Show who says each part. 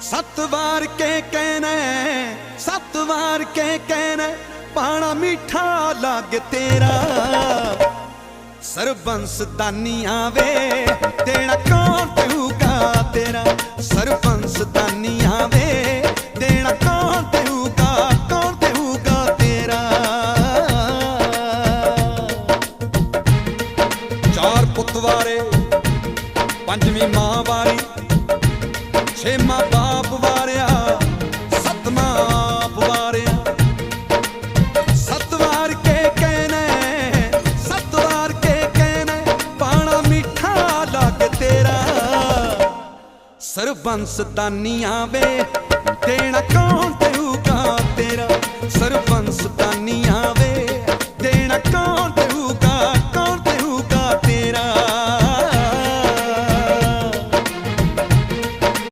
Speaker 1: ਸੱਤ ਵਾਰ ਕੇ ਕਹਿਣਾ ਸੱਤ ਵਾਰ ਕੇ ਕਹਿਣਾ ਪਾਣਾ ਮਿੱਠਾ ਲੱਗ ਤੇਰਾ। ਸਰਬੰਸ ਦਾਨੀ ਆਵੇ, ਦੇਣਾ ਕੌਣ ਦੇਊਗਾ ਤੇਰਾ? ਸਰਬੰਸ ਦਾਨੀਆਂ ਵੇ ਦੇਣਾ ਕੌਣ ਦੇਊਗਾ ਕੌਣ ਦੇਊਗਾ ਤੇਰਾ? ਚਾਰ ਪੁੱਤ ਵਾਰੇ, ਪੰਜਵੀਂ ਮਾਂ ਵਾਰੀ ਮਾਂ ਬਾਪ ਵਾਰਿਆ, ਸੱਤਵਾਂ ਆਪ ਵਾਰਿਆ। ਸੱਤ ਵਾਰ ਕੇ ਕਹਿਣਾ ਸੱਤ ਵਾਰ ਕੇ ਕਹਿਣਾ ਪਾਣਾ ਮਿੱਠਾ ਲੱਗ ਤੇਰਾ। ਸਰਬੰਸ ਦਾਨੀਆਂ ਵੇ, ਦੇਣਾ ਕੌਣ ਦੇਊਗਾ ਤੇਰਾ? ਸਰਬੰਸ ਤਾਨੀ ਆਵੇ ਦੇਣ ਦਾਨੀਆਂ